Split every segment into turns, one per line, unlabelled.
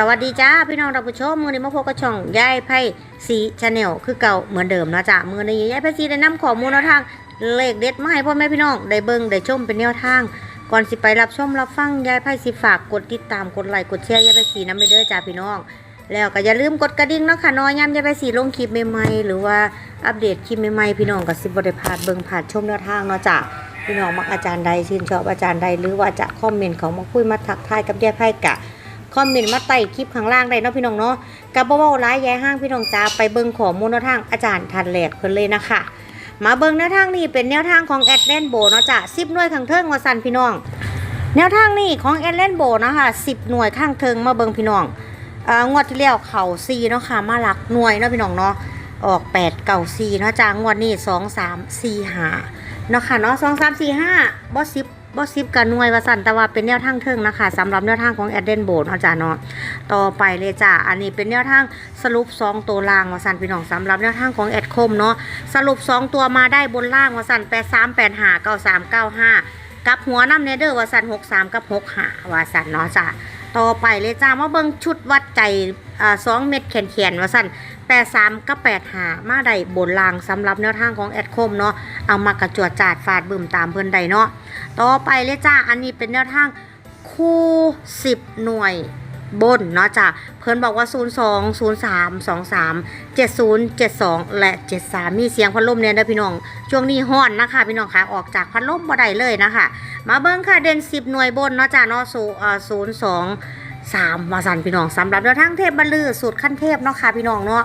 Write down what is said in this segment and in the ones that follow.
สวัสดีจ้าพี่น้องท่านผู้ชมมือนี้มาพบกับช่องยายไพ่สีชาแนลคือเก่าเหมือนเดิมนะจ้ามือนี้ยายไพ่สีได้นำข้อมูลแนวทางเลขเด็ดมาให้พ่อแม่พี่น้องได้เบิ่งได้ชมเป็นแนวทาง ก่อนสิไปรับชมรับฟังยายไพ่สิฝากกดติดตามกดไลค์กดแชร์ยายไพ่สีน้ำไปเด้อจ้าพี่น้อง แล้วก็อย่าลืมกดกระดิ่งเนาะค่ะน้อยย้ำยายไพ่สีลงคลิปใหม่ๆหรือว่าอัปเดตคลิปใหม่ๆพี่น้องก็สิบ่ได้พลาดเบิ่งผ่านชมแนวทางเนาะจ้าพี่น้องมักอาจารย์ใดชื่นชอบอาจารย์ใดหรือว่าจะคอมเมนต์เขามาคุยมาทักทายกับยายไพ่กะ คอมเมนต์มาใต้คลิปข้างล่างได้เนาะพี่น้องเนาะกับบ่เว้าร้ายแย่ห้างพี่น้องจ้าไปเบิ่งข้อมูลแนวทางอาจารย์ทันแหลกเพิ่นเลยนะคะมาเบิ่งแนวทางนี้เป็นแนวทางของแอดแลนโบเนาะจ้ะ10หน่วยข้างเทิงว่าสั่นพี่น้อง แนวทางนี้ของแอดแลนโบนะคะ10หน่วยข้างเทิงมาเบิ่งพี่น้องงวดที่แล้วเข่า4เนาะค่ะมาหลักหน่วยเนาะพี่น้องเนาะออก8เก่า4เนาะจ้างวดนี้2 3 4 5เนาะค่ะเนาะ2 3 4 5บ่10บ่ บอสิบกับหน่วยว่าสั่นแต่ว่าเป็นแนวทางเทิงนะคะสำหรับแนวทางของแอดเดนโบเนาะจ้าเนาะต่อไปเลยจ้าอันนี้เป็นแนวทางสรุป 2 ตัวล่างว่าสั่นพี่น้องสำหรับแนวทางของแอดคมเนาะสรุป 2 ตัวมาได้บนล่างว่าสั่น8 3 8 5 9 3 9 5กับหัวน้ำเนเดอร์ว่าสั่น6 3กับ6 5ว่าสั่นเนาะจ้าต่อไปเลยจ้ามาเบิ่งชุดวัดใจอ่าสองเม็ดแขนๆว่าสั่น แปดสามก็แปดหามาได้บนลางสำหรับแนวทางของแอดคมเนาะเอามากระจวดจาดฟาดบึ้มตามเพื่อนใดเนาะต่อไปเลยจ้าอันนี้เป็นแนวทางคู่สิบหน่วยบนเนาะจ้าเพื่อนบอกว่า 0 2 0 3 2 3 7 0 7 2 และ 73 มีเสียงพัดลมเนี่ยนะพี่น้อง ช่วงนี้ห้อนนะคะ พี่น้องขาออกจากพัดลมบ่ได้เลยนะคะ มาเบิ้งค่ะเด่น10 หน่วยบนเนาะจ้ะเนาะอง สามมาสันพี่น้องสำหรับแนวทางเทพบรรลือสูตรขั้นเทพเนาะค่ะพี่น้องเนาะ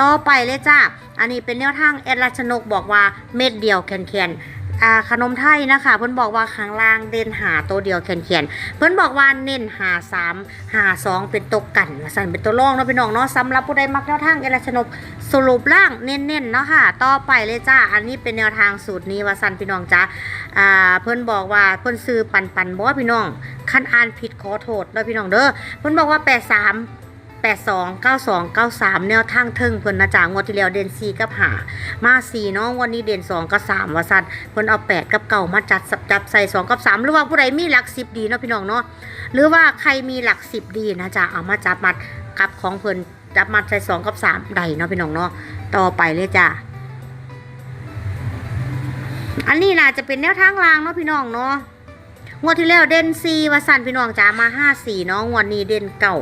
ต่อไปเลยจ้าอันนี้เป็นแนวทางเอดราชนกบอกว่าเม็ดเดียวแข็งๆขนมไทยนะคะ เพื่อนบอกว่าข้างล่างเด่นหาตัวเดียวเขียนๆเพื่อนบอกว่าเน้นหาสามหาสองเป็นตัวกันสั่นเป็นตัวร่องเนาะพี่น้องเนาะสำหรับผู้ใดมักแนวทางเอลชนกสรุปล่างเน้นๆเนาะค่ะต่อไปเลยจ้าอันนี้เป็นแนวทางสูตรนี้ว่าสั่นพี่น้องจ้าเพื่อนบอกว่าเพื่อนซื้อปันปันบอพี่น้อง คันอ่านผิดขอโทษเด้อพี่น้องเด้อเพิ่นบอกว่า 83 82 92 93 แนวทางเทิงเพิ่นนะจ๊ะงวดที่แล้วเด่น4กับ5มา4เนาะวันนี้เด่น2กับ3ว่าซั่นเพิ่นเอา 8 กับเก่ามาจัดจับใส่2กับ3หรือว่าผู้ใดมีหลัก 10 ดีเนาะพี่น้องเนาะหรือว่าใครมีหลัก 10 ดีนะจ๊ะเอามาจับมัดกับของเพิ่นจับมัดใส่2กับ3ได้เนาะพี่น้องเนาะต่อไปเลยจ้ะอันนี้น่าจะเป็นแนวทางรางเนาะพี่น้องเนาะ งวดที่แล้วเด่น4ว่าซั่นพี่น้องจ้ามา5 4เนาะงวดนี้เด่นเก่า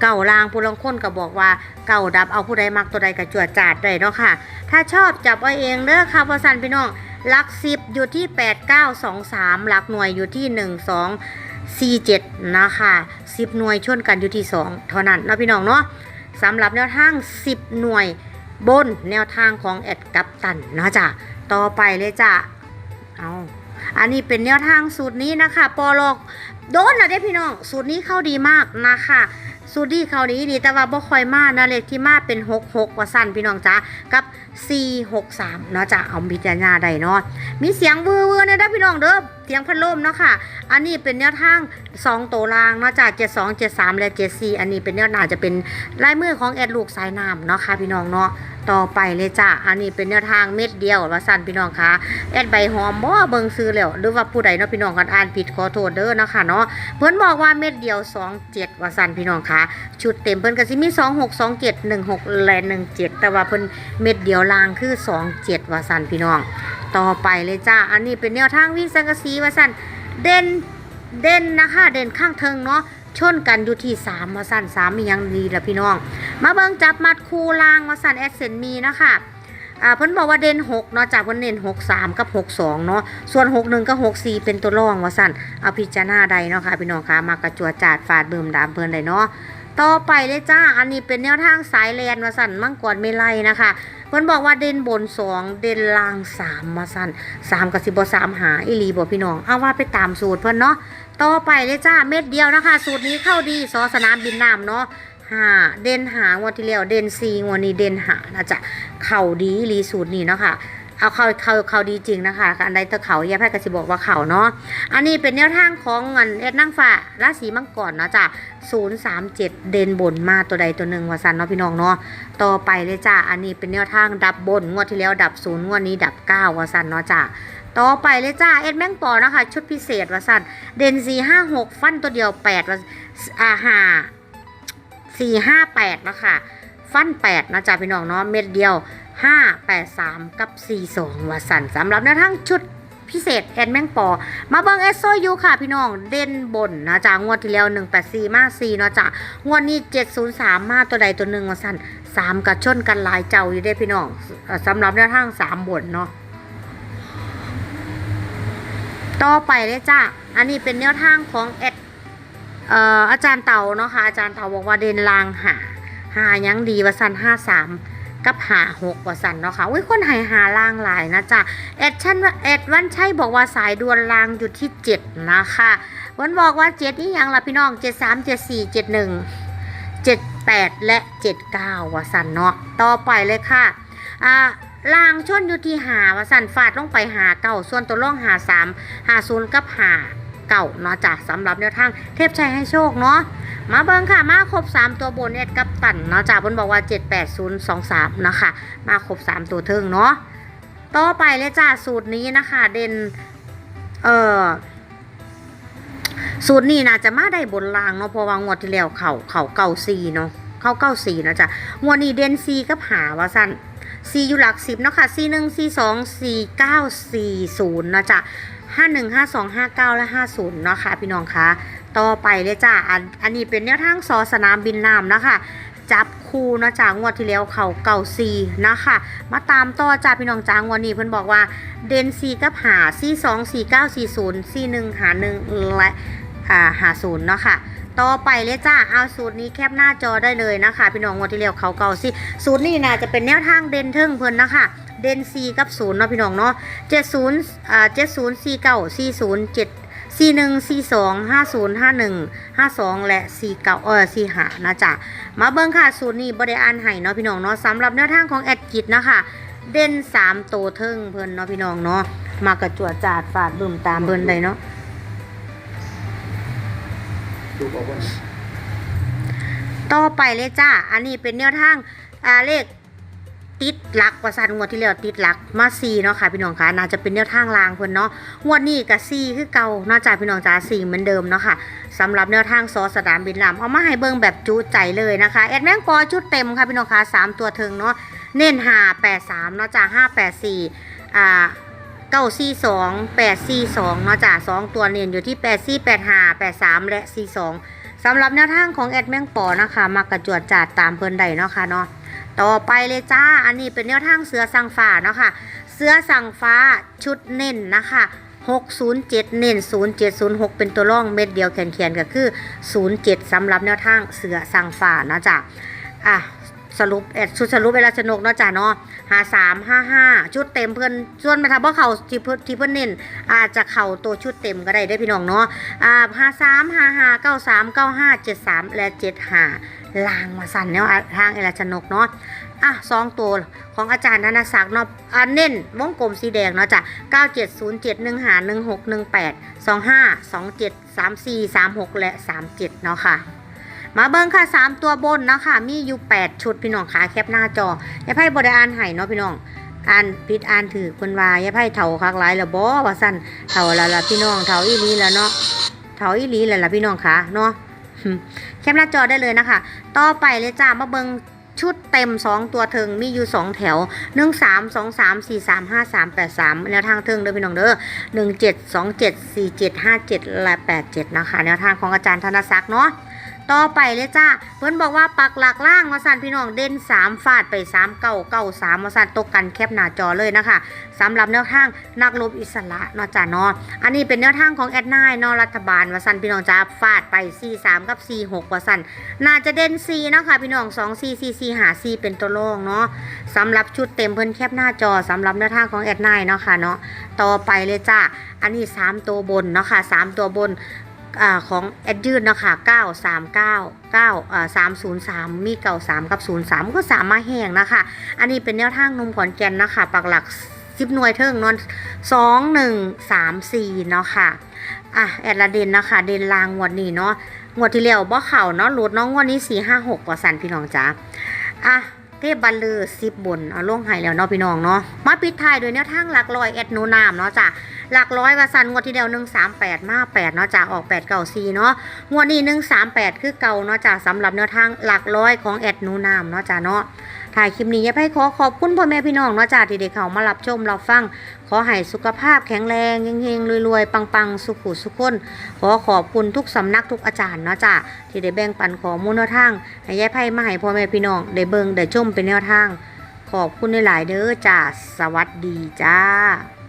เก่าลางผู้ลางคนก็บอกว่าเก่าดับเอาผู้ใดมักตัวใดก็จวดจาดได้เนาะค่ะ ถ้าชอบจับเอาเองเด้อค่ะพอสันพี่น้องหลักสิบอยู่ที่8 9 2 3หลักหน่วยอยู่ที่1 2 4 7นะคะ10หน่วยชนกันอยู่ที่2เท่านั้นนะพี่น้องเนาะสำหรับแนวทาง10หน่วยบนแนวทางของแอดกัปตันนะจ้ะต่อไปเลยจ้ะเอา อันนี้เป็นแนวทางสูตรนี้นะคะปอลอก โดนนะเด้พี่น้อง สูตรนี้เข้าดีมากนะคะสูตรดีเขาดีดีแต่ว่าบ่ค่อยมานะเลขที่มาเป็น 66ว่าสั้นพี่น้องจ้ากับ 463 เนาะจ้ะเอาพิจารณาได้เนาะมีเสียงวือวือนี่ยนะพี่น้องเด้อเสียงพัดลมเนาะค่ะ อันนี้เป็นแนวทาง2ตัวรางเนาะจ้ะ72 73 และ 74 อันนี้เป็นแนวหนาจะเป็นลายมือของแอดลูกสายน้ำเนาะค่ะ พี่น้องเนาะต่อไปเลยจ้ะอันนี้เป็นแนวทางเม็ดเดียวว่าสั้นพี่น้องค่ะแอดใบหอมบ่เบิ่งซื้อแล้วหรือว่าผู้ใดเนาะพี่น้องกันอ่านผิดขอโทษเด้อเนาะค่ะเนาะเพิ่นบอกว่าเม็ดเดียว 27ว่าสันพี่น้องค่ะชุดเต็มเพิ่นก็สิมี 26 27 16และ17 แต่ว่าเพิ่นเม็ดเดียวลางคือ 27ว่าสั่นพี่น้อง ต่อไปเลยจ้า อันนี้เป็นแนวทางวิ่งสังกะสีว่าสั่นเด่นเด่นนะคะเด่นข้างเทิงเนาะชนกันอยู่ที่3ว่าสั่น3มียังดีละพี่น้อง มาเบิ่งจับมัดคู่ลางว่าสั่นแอดเซนมีนะคะ อ่าเพิ่นบอกว่าเด่น6เนาะจากเพิ่นเน้น6 3กับ6 2เนาะส่วน6 1กับ6 4เป็นตัวรองว่าสั่นเอาพิจารณาใดเนาะค่ะพี่น้องคะมากระจัวจาดฟาดเบิ่มดามเพิ่นได้เนาะต่อไปเลยจ้า อันนี้เป็นแนวทางสายแลนมาสั่นมั่งกรไม่ไล่นะคะเพิ่นบอกว่าเด่นบนสองเด่นล่างสามมาสั่นสามกับสิบสามหาอีหลีบอกพี่น้อง เอาว่าไปตามสูตรเพิ่นเนาะ ต่อไปเลยจ้าเม็ดเดียวนะคะ สูตรนี้เข้าดีซอสนามบินน้ำเนาะ ห้าเด่นหางวันที่แล้วเด่นซีงวันนี้เด่นหานะจ๊ะเข่าดีอีหลีสูตรนี้เนาะค่ะเอาเขาเขาเขาดีจริงนะคะอันใดเธอเขาแย่แพทย์กสิบอกว่าเขาเนาะอันนี้เป็นแนวทางของเงินเอ็ดนั่งฟ้าราศีมังกรเนาะจ้ะ037เจ็ดเดนบนมาตัวใดตัวหนึ่งว่าสันเนาะพี่น้องเนาะต่อไปเลยจ้ะอันนี้เป็นแนวทางดับบนงวดที่แล้วดับศูนย์งวดนี้ดับเก้าว่าสันเนาะจ้ะต่อไปเลยจ้าเอ็ดแมงปอนะคะ ชุดพิเศษว่าสันเดนซีห้าหกฟันตัวเดียวแปดวาอ่าหา สี่ห้าแปดเนะค่ะฟันแปดนะจ๊ะพี่น้องเนาะเม็ดเดียวห้าแปดสามกับสี่สองวสันสำหรับแนวทางชุดพิเศษแอนแมงปอ มาเบิงเอสโซยูค่ะพี่น้องเด่นบนนะจ๊ะงวดที่แล้ว 184 มา4เนาะจ๊ะงวดนี้ 703 มาตัวใดตัวหนึ่งวาสันสามกระชนกันหลายเจ้าอยู่ได้พี่น้องสำหรับแนวทางสามบนเนาะต่อไปเลยจ้าอันนี้เป็นแนวทางของแอด อาจารย์เต่าเนาะค่ะอาจารย์เต่าบอกว่าเด่นลางหาหายังดีวสันห้าสามกับหาหกวสันเนาะค่ะอุ้ยคนหายหาล่างหลายนะจ๊ะแอดชันแอดวันชัยบอกว่าสายดวลลางอยู่ที่เจ็ดนะคะวันบอกว่าเจ็ดนี่ยังล่ะพี่น้องเจ็ดสามเจ็ดสี่เจ็ดหนึ่งเจ็ดแปดและเจ็ดเก้าวสันเนาะต่อไปเลยค่ะอ่าลางชนอยู่ที่หาวาสันฟาดลงไปหาเก่าส่วนตัวล่องหาสามหาศูนย์กับหา เก่าเนาะจ้ะสำหรับแนวทางเทพชัยให้โชคเนาะมาเบิ่งค่ะ มาครบ 3 ตัวบนเอ็ดกับตันเนาะจ้ะบนบอกว่า 78023นะคะมาครบ 3 ตัวเทิงเนาะต่อไปเลยจ้ะสูตรนี้นะคะ เด่นเอ่อสูตรนี้น่าจะมาได้บนรางเนาะเพราะว่างวดที่แล้วเขาเขาเก่าซีเนาะเขาเก้าสี่นะจ๊ะงวดนี้เด่นซีกับหาว่าสั้น4อยู่หลักสิบเนาะค่ะ4 1 4 2 4 9 4 0นะจ๊ะ 5 1 5 2 5 9 และ 50 เนาะค่ะพี่น้องคะต่อไปเลยจ้ะอันอันนี้เป็นแนวทางซอสนามบินน้ำนะคะจับคู่เนาะจ้างวดที่แล้วเขาเก่าซีนะคะ มาตามต่อจ้าพี่น้องจ้างวันนี้เพิ่นบอกว่าเดนซีกับหาซีสองสี่เก้าสี่ศูนย์ซีหนึ่งหาหนึ่งและอ่าหาศูนย์เนาะค่ะต่อไปเลยจ้าเอาสูตรนี้แคปหน้าจอได้เลยนะคะ พี่น้องงวดที่แล้วเขาเก่าสิสูตรนี้น่าจะเป็นแนวทางเด่นเทิงเพิ่นนะคะ เด่นซีกับศูนย์เนาะพี่น้องเนาะเจ็ดศูนย์อ่าเจ็ดศูนย์สี่เก้าสี่ศูนย์เจ็ดสี่หนึ่งสี่สองห้าศูนย์ห้าหนึ่งห้าสองและสี่เก้าเออสี่หานะจ๊ะมาเบิ่งค่ะสูตรนี้บริอ่านให้เนาะพี่น้องเนาะสำหรับแนวทางของแอดกิจนะคะเด่นสามโตวเทิงเพิ่นเนาะพี่น้องเนาะมากระจวดจาดฝาดบึมตามเพิ่นได้เนาะ
ดูบอกว่า
ต่อไปเลยจ้า อันนี้เป็นแนวทางอ่าเลข ติดหลักประสานงวดที่แล้วติดหลักมาซีเนาะค่ะพี่น้องคะน่าจะเป็นแนวทางลางเพิ่นเนาะงวดนี้กับซีคือเก่าเนาจ้าพี่น้องจ้าซีเหมือนเดิมเนาะค่ะสำหรับแนวทางซอสดามบินลำเอามาให้เบิ่งแบบจุใจเลยนะคะแอดแมงปอชุดเต็มค่ะพี่น้องคะสามตัวเทิงเนาะเน้นหาแปดสามเนาะจ้าห้าแปดสี่อ่าเก้าสี่สองแปดสี่สองเนาะจ้ะสองตัวเนียนอยู่ที่แปดสี่แปดห้าแปดสามและสี่สองสำหรับแนวทางของแอดแมงปอนะคะมากระจวดจาดตามเพิ่นใดเนาะค่ะเนาะ ต่อไปเลยจ้า อันนี้เป็นแนวทางเสือสังฟ้าเนาะค่ะ เสือสังฟ้าชุดเน้นนะคะ607 เน้น 0706 เป็นตัวร่องเม็ดเดียวแขนๆก็คือ 07สำหรับแนวทางเสือสังฟ้าเนาะจ้ะอะสรุปเอ็ดชุดสรุปเวลาสนุกเนาะจ้ะเนาะหาสามห้าห้าชุดเต็มเพื่อนส่วนมาทำว่าะเขาที่เพื่อนที่เพื่อนเน้นอาจจะเข่าตัวชุดเต็มก็ได้ได้พี่น้องเนาะอ่าห้าสามห้าห้าเก้าสามเก้าห้าเจ็ดสามและเจ็ดห้า ลางมาสั่นเนาะทางเอลชนกเนาะอะสองตัวของอาจารย์ธนศักดิ์เนาะอะเน้นวงกลมสีแดงเนาะจ้ะเก้าเจ็ดศูนย์เจ็ดหนึ่งหาหนึ่งหกหนึ่งแปดสองห้าสองเจ็ดสามสี่สามหกและสามเจ็ดเนาะค่ะ มาเบิ่งค่ะ 3 ตัวบนเนาะค่ะ มีอยู่ 8 ชุดพี่น้องขาแคปหน้าจอยายไพ่บริอ่านให้เนาะพี่น้องอ่านปิดอ่านถือคนวายายไพ่เถาคักหลายแล้วบ่ว่าสั่นเถาละละพี่น้องเถาอีลีแล้วเนาะเถาอีลีแล้วละพี่น้องขาเนาะ แคปหน้าจอได้เลยนะคะ ต่อไปเลยจ้ามาเบิงชุดเต็ม 2 ตัวเทิงมีอยู่ 2 แถว 1 3 2 3 4 3 5 3 8 3 แนวทางเทิงเด้อพี่น้องเด้อ1 7 2 7 4 7 5 7และ8 7 นะคะ แนวทางของอาจารย์ธนศักดิ์เนาะ ต่อไปเลยจ้าเพิ่นบอกว่าปักหลักล่างมาสั่นพี่น้องเด่น3ฟาดไป3เก้าเก้าสามมาสั่นตกกันแคบหน้าจอเลยนะคะสำหรับแนวทางนักลบอิสระเนาะจ้าเนาะอันนี้เป็นแนวทางของแอดไนเนาะรัฐบาลมาสั่นพี่น้องจ้าฟาดไป 4 3 กับ 4 6ว่าสั่นน่าจะเด่น4นะคะพี่น้อง2 4 4 4หา4เป็นตัวโล่งเนาะสำหรับชุดเต็มเพิ่นแคบหน้าจอสำหรับแนวทางของแอดไนเนาะค่ะเนาะต่อไปเลยจ้าอันนี้ 3 ตัวบนเนาะค่ะ3ตัวบน ของแอดยืดนะค่ะ939 9อ่า303 มีเก่า 3 กับ 03 ก็สามารถแห้งนะคะ อันนี้เป็นแนวทางนมขอนแก่นนะคะ ปักหลัก10หน่วยเทิงนอน2 1 3 4เนาะค่ะอะแอดละเดนนะคะ เดนลางงวดนี้เนาะงวดที่แล้วบ่เข่าเนาะหลุดเน้องงวดนี้4 5 6กว่าสันพี่น้องจ้าอะเทพบัลลือ10บนเอาลงให้แล้วเนาะพี่น้องเนาะมาปิดท้ายโดวยแนวทางหลักลอยแอดโนนามเนาะจ้ะ หลักร้อยว่าสันงวดที่เดียวหนึ่งสามแปดมาแปดเนาะจ้ะออกแปดเก่าสี่เนาะงวดนี้หนึ่งสามแปดคือเก่าเนาะจ้ะสำหรับแนวทางหลักร้อยของแอดนูนามเนาะจ้ะเนาะถ่ายคลิปนี้ยากให้ขอขอบคุณพ่อแม่พี่น้องเนาะจ้ะที่ได้เขามารับชมรับฟัง ขอให้สุขภาพแข็งแรงเฮงๆรวยๆ ปังๆ สุขุสุขคน ขอขอบคุณทุกสำนักทุกอาจารย์เนาะจ้ะที่ได้แบ่งปันขอมูลแนวทางให้ยายไพ่มาให้พ่อแม่พี่น้องได้เบิ่งได้ชมเป็นแนวทาง ขอบคุณหลายๆเด้อจ้าสวัสดีจ้า